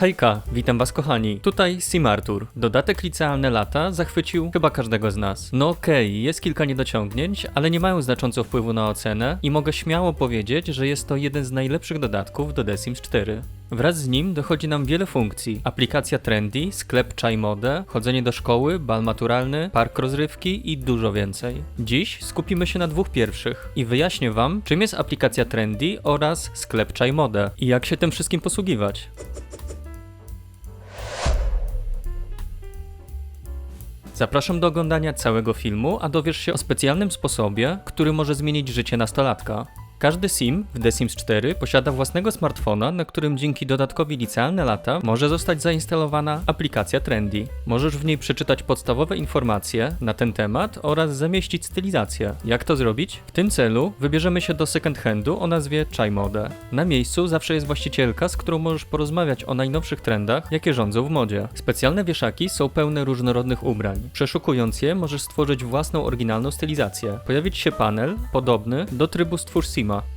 Hejka, witam was kochani. Tutaj Sim Artur. Dodatek licealne lata zachwycił chyba każdego z nas. No okej, jest kilka niedociągnięć, ale nie mają znacząco wpływu na ocenę i mogę śmiało powiedzieć, że jest to jeden z najlepszych dodatków do The Sims 4. Wraz z nim dochodzi nam wiele funkcji. Aplikacja Trendy, sklep Chai Mode, chodzenie do szkoły, bal maturalny, park rozrywki i dużo więcej. Dziś skupimy się na dwóch pierwszych i wyjaśnię wam, czym jest aplikacja Trendy oraz sklep Chai Mode i jak się tym wszystkim posługiwać. Zapraszam do oglądania całego filmu, a dowiesz się o specjalnym sposobie, który może zmienić życie nastolatka. Każdy sim w The Sims 4 posiada własnego smartfona, na którym dzięki dodatkowi licealne lata może zostać zainstalowana aplikacja Trendy. Możesz w niej przeczytać podstawowe informacje na ten temat oraz zamieścić stylizację. Jak to zrobić? W tym celu wybierzemy się do second handu o nazwie Chai Mode. Na miejscu zawsze jest właścicielka, z którą możesz porozmawiać o najnowszych trendach, jakie rządzą w modzie. Specjalne wieszaki są pełne różnorodnych ubrań. Przeszukując je, możesz stworzyć własną oryginalną stylizację. Pojawić się panel podobny do trybu Stwórz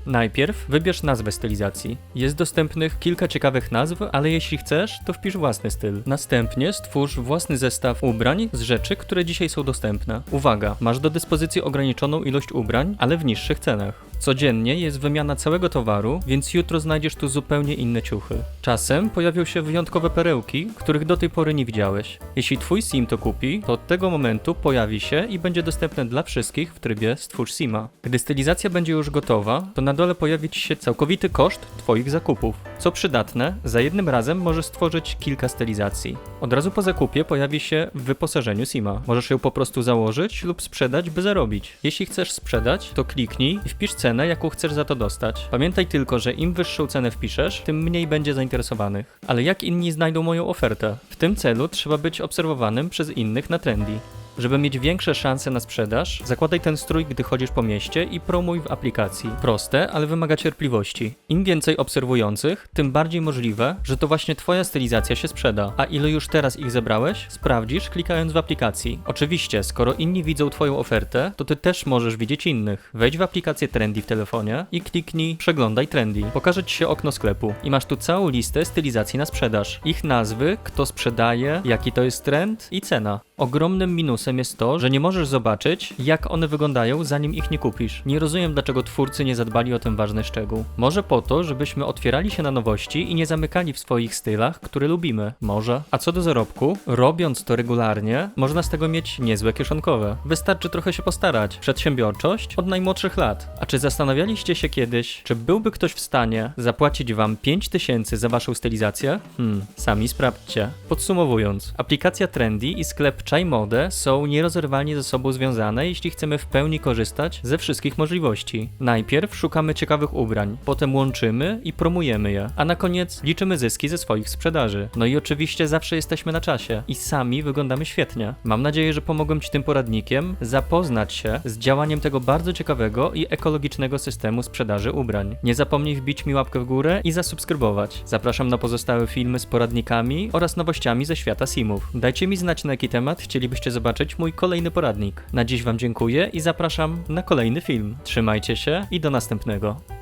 Najpierw wybierz nazwę stylizacji. Jest dostępnych kilka ciekawych nazw, ale jeśli chcesz, to wpisz własny styl. Następnie stwórz własny zestaw ubrań z rzeczy, które dzisiaj są dostępne. Uwaga, masz do dyspozycji ograniczoną ilość ubrań, ale w niższych cenach. Codziennie jest wymiana całego towaru, więc jutro znajdziesz tu zupełnie inne ciuchy. Czasem pojawią się wyjątkowe perełki, których do tej pory nie widziałeś. Jeśli twój sim to kupi, to od tego momentu pojawi się i będzie dostępne dla wszystkich w trybie Stwórz Sima. Gdy stylizacja będzie już gotowa, to na dole pojawi ci się całkowity koszt twoich zakupów. Co przydatne, za jednym razem możesz stworzyć kilka stylizacji. Od razu po zakupie pojawi się w wyposażeniu Sima. Możesz ją po prostu założyć lub sprzedać, by zarobić. Jeśli chcesz sprzedać, to kliknij i wpisz cenę, jaką chcesz za to dostać. Pamiętaj tylko, że im wyższą cenę wpiszesz, tym mniej będzie zainteresowanych. Ale jak inni znajdą moją ofertę? W tym celu trzeba być obserwowanym przez innych na trendy. Żeby mieć większe szanse na sprzedaż, zakładaj ten strój, gdy chodzisz po mieście i promuj w aplikacji. Proste, ale wymaga cierpliwości. Im więcej obserwujących, tym bardziej możliwe, że to właśnie Twoja stylizacja się sprzeda. A ile już teraz ich zebrałeś, sprawdzisz klikając w aplikacji. Oczywiście, skoro inni widzą Twoją ofertę, to Ty też możesz widzieć innych. Wejdź w aplikację Trendy w telefonie i kliknij Przeglądaj Trendy. Pokaże Ci się okno sklepu i masz tu całą listę stylizacji na sprzedaż. Ich nazwy, kto sprzedaje, jaki to jest trend i cena. Ogromnym minusem jest to, że nie możesz zobaczyć, jak one wyglądają, zanim ich nie kupisz. Nie rozumiem, dlaczego twórcy nie zadbali o ten ważny szczegół. Może po to, żebyśmy otwierali się na nowości i nie zamykali w swoich stylach, które lubimy. Może. A co do zarobku, robiąc to regularnie, można z tego mieć niezłe kieszonkowe. Wystarczy trochę się postarać. Przedsiębiorczość od najmłodszych lat. A czy zastanawialiście się kiedyś, czy byłby ktoś w stanie zapłacić wam 5000 za waszą stylizację? Hmm, sami sprawdźcie. Podsumowując, aplikacja Trendy i sklep Chai Mode są nierozerwalnie ze sobą związane, jeśli chcemy w pełni korzystać ze wszystkich możliwości. Najpierw szukamy ciekawych ubrań, potem łączymy i promujemy je, a na koniec liczymy zyski ze swoich sprzedaży. No i oczywiście zawsze jesteśmy na czasie i sami wyglądamy świetnie. Mam nadzieję, że pomogłem Ci tym poradnikiem zapoznać się z działaniem tego bardzo ciekawego i ekologicznego systemu sprzedaży ubrań. Nie zapomnij wbić mi łapkę w górę i zasubskrybować. Zapraszam na pozostałe filmy z poradnikami oraz nowościami ze świata simów. Dajcie mi znać na jaki chcielibyście zobaczyć mój kolejny poradnik. Na dziś Wam dziękuję i zapraszam na kolejny film. Trzymajcie się i do następnego.